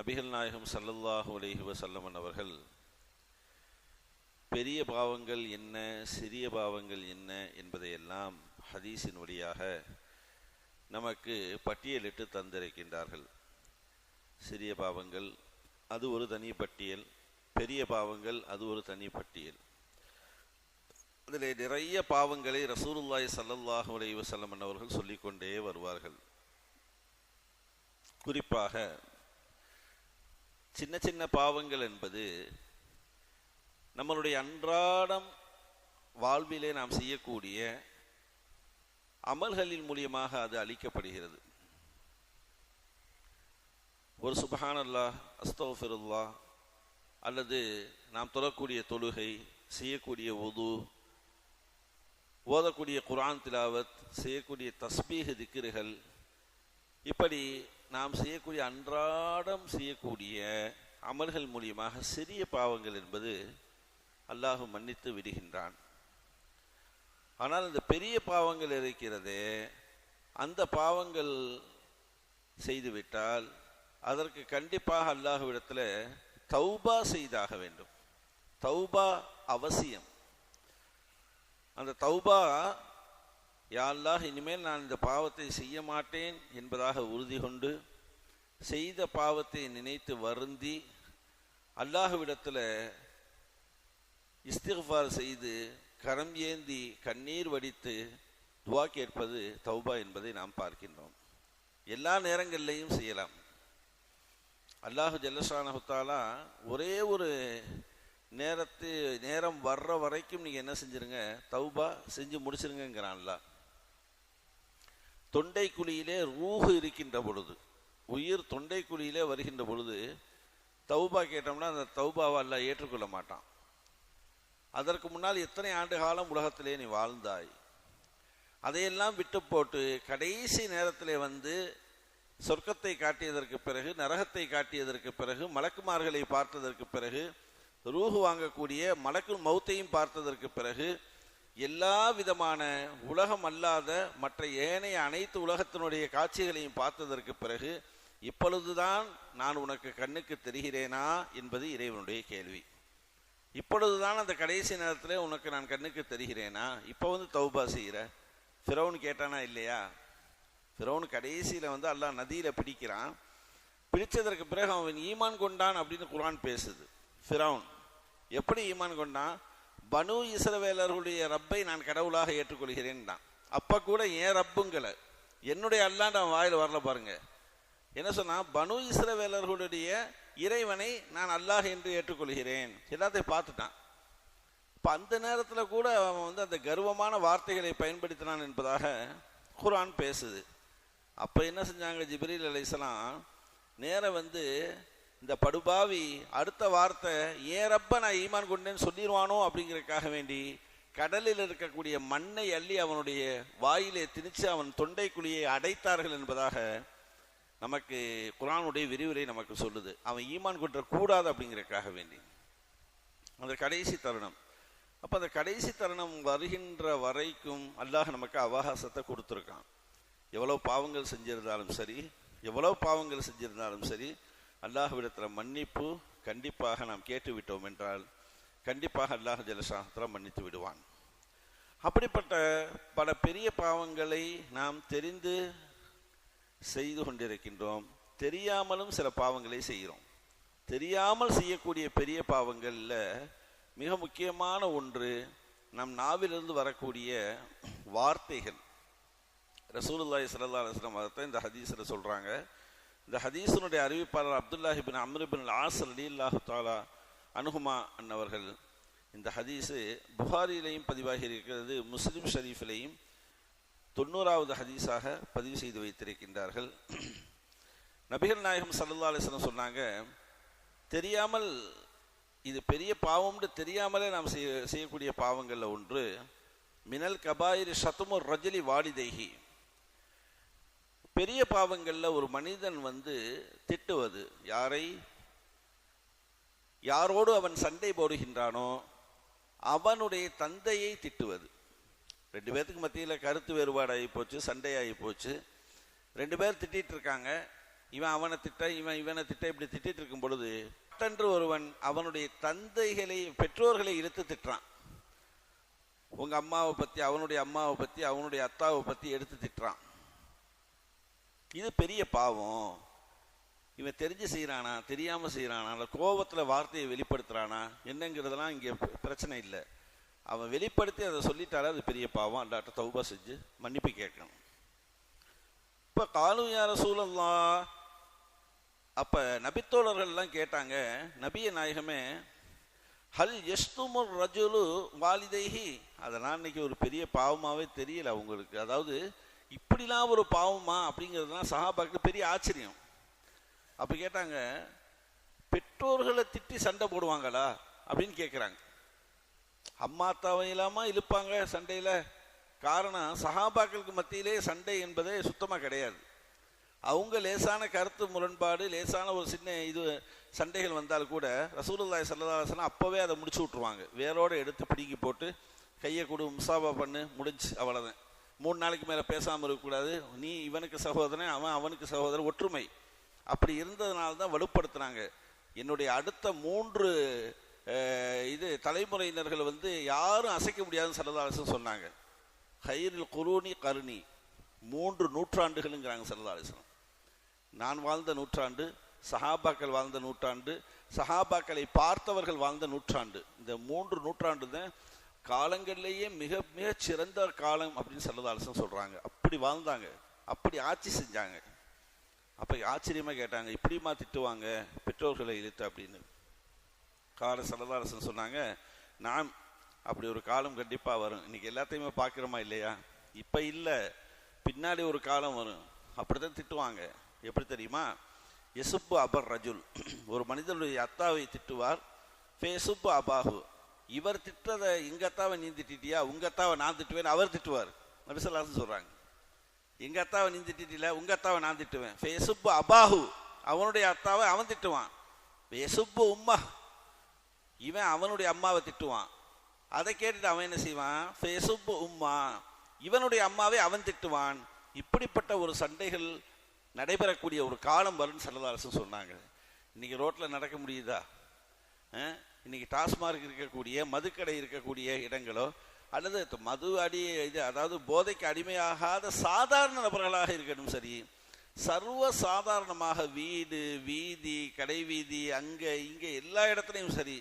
நபிகள் நாயகம் சல்லல்லாஹு அலஹி வசல்லமன் அவர்கள் பெரிய பாவங்கள் என்ன சிறிய பாவங்கள் என்ன என்பதையெல்லாம் ஹதீஸின் வழியாக நமக்கு பட்டியலிட்டு தந்திருக்கின்றார்கள். சிறிய பாவங்கள் அது ஒரு தனி பட்டியல். பெரிய பாவங்கள் அது ஒரு தனி பட்டியல். அதில் நிறைய பாவங்களை ரசூலுல்லாஹி சல்லல்லாஹு அலைஹி அவர்கள் சொல்லிக்கொண்டே வருவார்கள். குறிப்பாக சின்ன சின்ன பாவங்கள் என்பது நம்மளுடைய அன்றாடம் வாழ்விலே நாம் செய்யக்கூடிய அமல்களின் மூலியமாக அது அளிக்கப்படுகிறது. ஒரு சுபஹானல்லா அஸ்தோஃபிருல்லா அல்லது நாம் தொழக்கூடிய தொழுகை செய்யக்கூடிய உது ஓதக்கூடிய குரான் திலாவத் செய்யக்கூடிய தஸ்பீக திக்கிறுகள் இப்படி நாம் செய்யக்கூடிய அன்றாடம் செய்யக்கூடிய அமல்கள் மூலியமாக சிறிய பாவங்கள் என்பது அல்லாஹ் மன்னித்து விடுகின்றான். ஆனால் இந்த பெரிய பாவங்கள் இருக்கிறதே அந்த பாவங்கள் செய்துவிட்டால் அதற்கு கண்டிப்பாக அல்லாஹுவிடத்தில் தௌபா செய்தாக வேண்டும். தௌபா அவசியம். அந்த தௌபா யாழ்லாக இனிமேல் நான் இந்த பாவத்தை செய்ய மாட்டேன் என்பதாக உறுதி கொண்டு செய்த பாவத்தை நினைத்து வருந்தி அல்லாஹுவிடத்தில் இஸ்திஃபார் செய்து கரம் ஏந்தி கண்ணீர் வடித்து துவா கேட்பது தௌபா என்பதை நாம் பார்க்கின்றோம். எல்லா நேரங்களிலையும் செய்யலாம். அல்லாஹு ஜல்லசானஹுத்தாலா ஒரே ஒரு நேரத்து நேரம் வர்ற வரைக்கும் நீங்கள் என்ன செஞ்சிருங்க? தௌபா செஞ்சு முடிச்சிருங்கிறான்ல தொண்டை குழியிலே ரூஹு இருக்கின்ற பொழுது உயிர் தொண்டை குழியிலே வருகின்ற பொழுது தௌபா கேட்டோம்னா அந்த தௌபாவை அல்ல ஏற்றுக்கொள்ள மாட்டான். அதற்கு முன்னால் எத்தனை ஆண்டு காலம் உலகத்திலே நீ வாழ்ந்தாய்? அதையெல்லாம் விட்டு போட்டு கடைசி நேரத்திலே வந்து சொர்க்கத்தை காட்டியதற்கு பிறகு நரகத்தை காட்டியதற்கு பிறகு மலக்குமார்களை பார்த்ததற்கு பிறகு ரூஹு வாங்கக்கூடிய மலக்கு மௌத்தையும் பார்த்ததற்கு பிறகு எல்லா விதமான உலகம் அல்லாத மற்ற ஏனைய அனைத்து உலகத்தினுடைய காட்சிகளையும் பார்த்ததற்கு பிறகு இப்பொழுதுதான் நான் உனக்கு கண்ணுக்கு தெரிகிறேனா என்பது இறைவனுடைய கேள்வி. இப்பொழுதுதான் அந்த கடைசி நேரத்தில் உனக்கு நான் கண்ணுக்கு தெரிகிறேனா? இப்போ வந்து தௌபா செய்கிற. ஃபிரௌன் கேட்டானா இல்லையா? ஃபிரௌன் கடைசியில் வந்து அல்லாஹ் நதியில் பிடிக்கிறான். பிடிச்சதற்கு பிறகு அவன் ஈமான் கொண்டான் அப்படின்னு குரான் பேசுது. ஃபிரௌன் எப்படி ஈமான் கொண்டான்? பனு இசரவேலர்களுடைய ரப்பை நான் கடவுளாக ஏற்றுக்கொள்கிறேன் தான். அப்போ கூட ஏன் ரப்புங்களை என்னுடைய அல்லாண்டு அவன் வாயில் வரல பாருங்க. என்ன சொன்னா பனு இஸ்ரவேலர்களுடைய இறைவனை நான் அல்லாஹ் என்று ஏற்றுக்கொள்கிறேன். எல்லாத்தையும் பார்த்துட்டான். இப்போ அந்த நேரத்தில் கூட அவன் வந்து அந்த கர்வமான வார்த்தைகளை பயன்படுத்தினான் என்பதாக குரான் பேசுது. அப்போ என்ன செஞ்சாங்க ஜிப்ரீல் அலைசலாம் நேரம் வந்து இந்த படுபாவி அடுத்த வார்த்தை ஏன் ரப்ப நான் ஈமான் கொண்டேன்னு சொல்லிடுவானோ அப்படிங்கிறதுக்காக வேண்டி கடலில் இருக்கக்கூடிய மண்ணை அள்ளி அவனுடைய வாயிலே திணிச்சு அவன் தொண்டைக்குழியை அடைத்தார்கள் என்பதாக நமக்கு குரானுடைய விரிவுரை நமக்கு சொல்லுது. அவன் ஈமான் கொன்ற கூடாது அப்படிங்கிறதுக்காக வேண்டி. அந்த கடைசி தருணம். அப்போ அந்த கடைசி தருணம் வருகின்ற வரைக்கும் அல்லாஹ் நமக்கு அவகாசத்தை கொடுத்துருக்கான். எவ்வளோ பாவங்கள் செஞ்சிருந்தாலும் சரி எவ்வளோ பாவங்கள் செஞ்சிருந்தாலும் சரி அல்லாஹ்விடத்தில் மன்னிப்பு கண்டிப்பாக நாம் கேட்டு விட்டோம் என்றால் கண்டிப்பாக அல்லாஹ் ஜலசாஸ்திரம் மன்னித்து விடுவான். அப்படிப்பட்ட பல பெரிய பாவங்களை நாம் தெரிந்து செய்து கொண்டிருக்கின்றோம். தெரியாமலும் சில பாவங்களை செய்கிறோம். தெரியாமல் செய்யக்கூடிய பெரிய பாவங்களில் மிக முக்கியமான ஒன்று நம் நாவிலிருந்து வரக்கூடிய வார்த்தைகள். ரசூலுல்லாய் சல்லா அலுவலம் வஸல்லம் அதை இந்த ஹதீஸில் சொல்கிறாங்க இந்த ஹதீஸினுடைய அறிவிப்பாளர் அப்துல்லாஹி பின் அம்ரு ஆசர் ஆஸ் அலில்லாஹு தாலா அனுகுமா அன்னவர்கள் இந்த ஹதீஸு புகாரிலையும் பதிவாகி இருக்கிறது முஸ்லிம் ஷரீஃபிலையும் தொண்ணூறாவது ஹதீஸாக பதிவு செய்து வைத்திருக்கின்றார்கள். நபிகள் நாயகம் சல்லா அலிஸ்லம் சொன்னாங்க தெரியாமல் இது பெரிய பாவம்னு தெரியாமலே நாம் செய்ய செய்யக்கூடிய பாவங்களில் ஒன்று மினல் கபாயிரி சத்துமுர் ரஜலி வாலிதைகி பெரிய பாவங்களில் ஒரு மனிதன் வந்து திட்டுவது யாரை? யாரோடு அவன் சண்டை போடுகின்றானோ அவனுடைய தந்தையை திட்டுவது. ரெண்டு பேர்த்துக்கு மத்தியில் கருத்து வேறுபாடாகி போச்சு சண்டையாகி போச்சு. ரெண்டு பேர் திட்டிட்டு இருக்காங்க. இவன் அவனை திட்ட இவன் இவனை திட்ட இப்படி திட்டிட்டு இருக்கும் பொழுது தன்று ஒருவன் அவனுடைய தந்தைகளை பெற்றோர்களை இழுத்து திட்டுறான். உங்கள் அம்மாவை பற்றி அவனுடைய அம்மாவை பற்றி அவனுடைய அத்தாவை பற்றி எடுத்து திட்டுறான். இது பெரிய பாவம். இவன் தெரிஞ்சு செய்கிறானா தெரியாம செய்கிறானா இல்லை கோபத்துல வார்த்தையை வெளிப்படுத்துறானா என்னங்கிறதெல்லாம் இங்க பிரச்சனை இல்லை. அவன் வெளிப்படுத்தி அதை சொல்லிட்டாலே அது பெரிய பாவம். அல்லாட்ட தௌபா செஞ்சு மன்னிப்பு கேட்கணும். இப்ப காலு யார சூழல்லாம் அப்ப நபித்தோழர்கள்லாம் கேட்டாங்க நபிய நாயகமே ஹல் எஸ்துமுர் ரஜுலு வாலிதைஹி? அதெல்லாம் இன்னைக்கு ஒரு பெரிய பாவமாவே தெரியல அவங்களுக்கு. அதாவது இப்படிலாம் ஒரு பாவமா அப்படிங்கிறதுலாம் சகாபாக்கு பெரிய ஆச்சரியம். அப்போ கேட்டாங்க பெற்றோர்களை திட்டி சண்டை போடுவாங்களா? அப்படின்னு கேட்குறாங்க அம்மா அத்தாவை இல்லாமல் இழுப்பாங்க சண்டையில். காரணம் சகாபாக்களுக்கு மத்தியிலே சண்டை என்பதே சுத்தமாக கிடையாது. அவங்க லேசான கருத்து முரண்பாடு லேசான ஒரு சின்ன இது சண்டைகள் வந்தால் கூட ரசூலுல்லாஹி ஸல்லல்லாஹு அப்போவே அதை முடிச்சு விட்ருவாங்க வேரோடு எடுத்து பிடுங்கி போட்டு கையை கொடு முசாபா பண்ணு முடிஞ்சு அவ்வளோதான் மூணு நாளைக்கு மேலே பேசாமல் இருக்கக்கூடாது. நீ இவனுக்கு சகோதரன் அவன் அவனுக்கு சகோதரன் ஒற்றுமை. அப்படி இருந்ததுனால தான் வலுப்படுத்துனாங்க. என்னுடைய அடுத்த மூன்று இது தலைமுறையினர்கள் வந்து யாரும் அசைக்க முடியாதுன்னு சரதாரசன் சொன்னாங்க. ஹைரில் குரூனி கருணி. மூன்று நூற்றாண்டுகளுங்கிறாங்க சரதாரசன் நான் வாழ்ந்த நூற்றாண்டு சஹாபாக்கள் வாழ்ந்த நூற்றாண்டு சஹாபாக்களை பார்த்தவர்கள் வாழ்ந்த நூற்றாண்டு. இந்த மூன்று நூற்றாண்டு தான் காலங்களிலேயே மிக மிக சிறந்த காலம் அப்படின்னு சல்லதாலசன் சொல்றாங்க. அப்படி வாழ்ந்தாங்க. அப்படி ஆட்சி செஞ்சாங்க. அப்போ ஆச்சரியமா கேட்டாங்க இப்படிமா திட்டுவாங்க பெற்றோர்களை இழுத்து அப்படின்னு. கால சல்லதாலசன் சொன்னாங்க நான் அப்படி ஒரு காலம் கண்டிப்பாக வரும். இன்னைக்கு எல்லாத்தையுமே பார்க்குறோமா இல்லையா? இப்போ இல்லை. பின்னாடி ஒரு காலம் வரும். அப்படிதான் திட்டுவாங்க. எப்படி தெரியுமா? எசுப்பு அபர் ரஜுல். ஒரு மனிதனுடைய அத்தாவை திட்டுவார். ஃபேசுப்பு அபாஹு. இவர் திட்டதை இங்கத்தாவை நீ திட்டிட்டியா? நான் திட்டுவேன் அவர் திட்டுவார். நபிசல்லாசன் சொல்கிறாங்க எங்கள் அத்தாவை நீ திட்டிட்டில? அத்தாவை நான் திட்டுவேன். ஃபேசுப்பு அபாஹு. அவனுடைய அத்தாவை அவன் திட்டுவான். ஃபேசுப்பு உம்மா. இவன் அவனுடைய அம்மாவை திட்டுவான். அதை கேட்டுட்டு அவன் என்ன செய்வான்? ஃபேசுப்பு உம்மா. இவனுடைய அம்மாவை அவன் திட்டுவான். இப்படிப்பட்ட ஒரு சண்டைகள் நடைபெறக்கூடிய ஒரு காலம் வரும்னு சல்லதாரசன் சொன்னாங்க. இன்னைக்கு ரோட்டில் நடக்க முடியுதா? இன்றைக்கி இன்னைக்கு டாஸ்மார்க் இருக்கக்கூடிய மதுக்கடை இருக்கக்கூடிய இடங்களோ அல்லது மது அடி இது அதாவது போதைக்கு அடிமையாகாத சாதாரண நபர்களாக இருக்கட்டும் சரி சர்வ சாதாரணமாக வீடு வீதி கடை வீதி அங்கே இங்கே எல்லா இடத்துலையும் சரி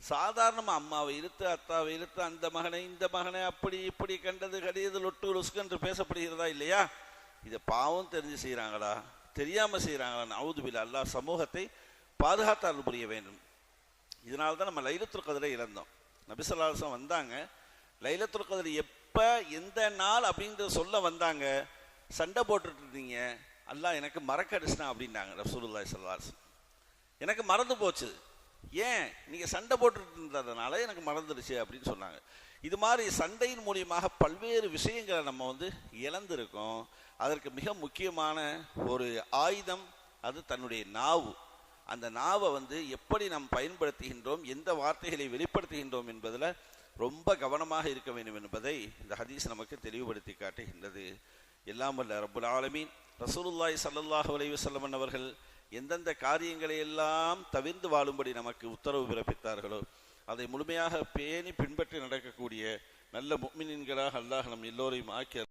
சாதாரணமாக அம்மாவை இழுத்து அத்தாவை இழுத்து அந்த மகனை இந்த மகனை அப்படி இப்படி கண்டது கடியது லொட்டு லுஸ்கென்று பேசப்படுகிறதா இல்லையா? இதை பாவம் தெரிஞ்சு செய்றாங்களா? தெரியாமல் செய்றாங்களா நவுதுபில் அல்லாஹ் சமூகத்தை பாதுகாத்தால் புரிய வேண்டும். இதனால தான் நம்ம லைலத்துல் கதிரை இழந்தோம். நபிசல்லாசம் வந்தாங்க. லைலத்துல் கதிர் எப்போ எந்த நாள் அப்படின்றத சொல்ல வந்தாங்க. சண்டை போட்டுட்டு இருந்தீங்க. அல்லாஹ் எனக்கு மறக்கடிச்சிட்டான் அப்படின்னாங்க ரசூலுல்லாஹி ஸல்லல்லாஹு எனக்கு மறந்து போச்சு. ஏன்? நீங்கள் சண்டை போட்டுட்டு இருந்ததுனால எனக்கு மறந்துடுச்சு அப்படின்னு சொன்னாங்க. இது மாதிரி சண்டையின் மூலியமாக பல்வேறு விஷயங்களை நம்ம வந்து இழந்திருக்கோம். அதற்கு மிக முக்கியமான ஒரு ஆயுதம் அது தன்னுடைய நாவு. அந்த நாவை வந்து எப்படி நாம் பயன்படுத்துகின்றோம் எந்த வார்த்தைகளை வெளிப்படுத்துகின்றோம் என்பதில் ரொம்ப கவனமாக இருக்க வேண்டும் என்பதை இந்த ஹதீஸ் நமக்கு தெளிவுபடுத்தி காட்டுகின்றது. எல்லாம் வல்ல ரபுல் ஆலமீன். ரசூலுல்லாய் ஸல்லல்லாஹு அலைவசல்லமன் அவர்கள் எந்தெந்த காரியங்களை எல்லாம் தவிர்ந்து வாழும்படி நமக்கு உத்தரவு பிறப்பித்தார்களோ அதை முழுமையாக பேணி பின்பற்றி நடக்கக்கூடிய நல்ல முக்மினின்களாக அல்லாஹ் நம் எல்லோரையும் ஆக்கிய